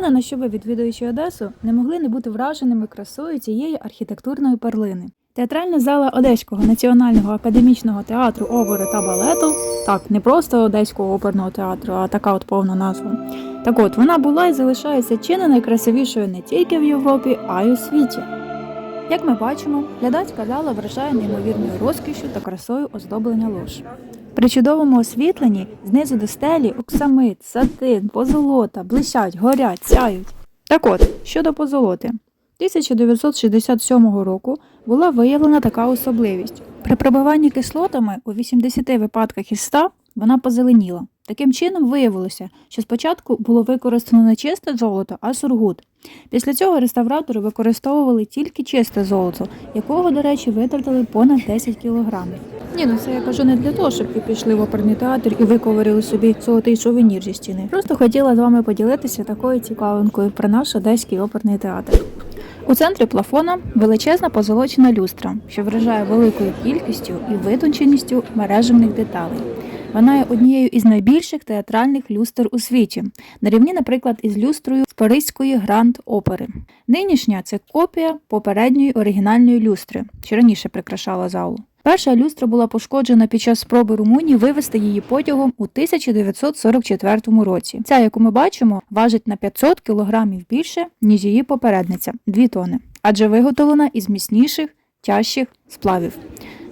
Впевнена, що ви, відвідуючи Одесу, не могли не бути враженими красою цієї архітектурної перлини. Театральна зала Одеського національного академічного театру опери та балету, так, не просто Одеського оперного театру, а така от повна назва. Так от, вона була і залишається чи не найкрасивішою не тільки в Європі, а й у світі. Як ми бачимо, глядацька зала вражає неймовірною розкішю та красою оздоблення лож. При чудовому освітленні знизу до стелі оксамит, сатин, позолота, блищать, горять, сяють. Так от, щодо позолоти. 1967 року була виявлена така особливість. При пробиванні кислотами у 80 випадках із 100 вона позеленіла. Таким чином виявилося, що спочатку було використано не чисте золото, а сургут. Після цього реставратори використовували тільки чисте золото, якого, до речі, витратили понад 10 кілограмів. Ні, ну це я кажу не для того, щоб ви пішли в оперний театр і виковирили собі золотий сувенір зі стіни. Просто хотіла з вами поділитися такою цікавинкою про наш одеський оперний театр. У центрі плафона величезна позолочена люстра, що вражає великою кількістю і витонченістю мережевних деталей. Вона є однією із найбільших театральних люстр у світі, на рівні, наприклад, із люстрою з Паризької гранд опери. Нинішня це копія попередньої оригінальної люстри, що раніше прикрашала залу. Перша люстра була пошкоджена під час спроби Румунії вивезти її потягом у 1944 році. Ця, яку ми бачимо, важить на 500 кілограмів більше, ніж її попередниця 2 тони, адже виготовлена із міцніших, тяжчих сплавів.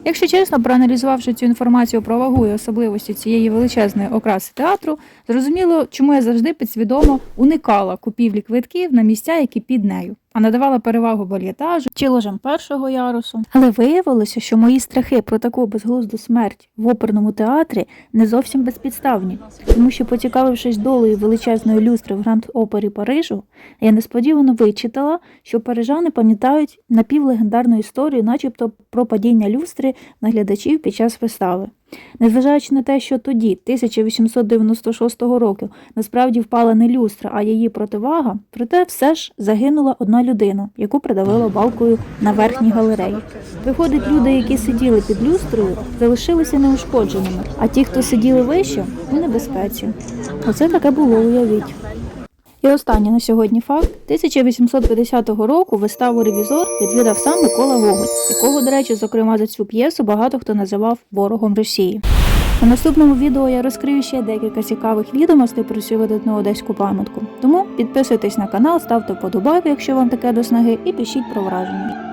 Якщо чесно, проаналізувавши цю інформацію про вагу і особливості цієї величезної окраси театру, зрозуміло, чому я завжди підсвідомо уникала купівлі квитків на місця, які під нею, а надавала перевагу бальєтажу чи ложам першого ярусу. Але виявилося, що мої страхи про таку безглузду смерть в оперному театрі не зовсім безпідставні, тому що, поцікавившись долею величезної люстри в гранд опері Парижу, я несподівано вичитала, що парижани пам'ятають напівлегендарну історію, начебто про падіння люстри на глядачів під час вистави. Незважаючи на те, що тоді, 1896 року, насправді впала не люстра, а її противага, проте все ж загинула одна людина, яку придавила балкою на верхній галереї. Виходить, люди, які сиділи під люстрою, залишилися неушкодженими, а ті, хто сиділи вище, у небезпеці. Оце таке було, уявіть. І останній на сьогодні факт: 1850 року виставу Ревізор відвідав сам Микола Гоголь, якого, до речі, зокрема за цю п'єсу багато хто називав ворогом Росії. У наступному відео я розкрию ще декілька цікавих відомостей про цю видатну одеську пам'ятку. Тому підписуйтесь на канал, ставте вподобайки, якщо вам таке до снаги, і пишіть про враження.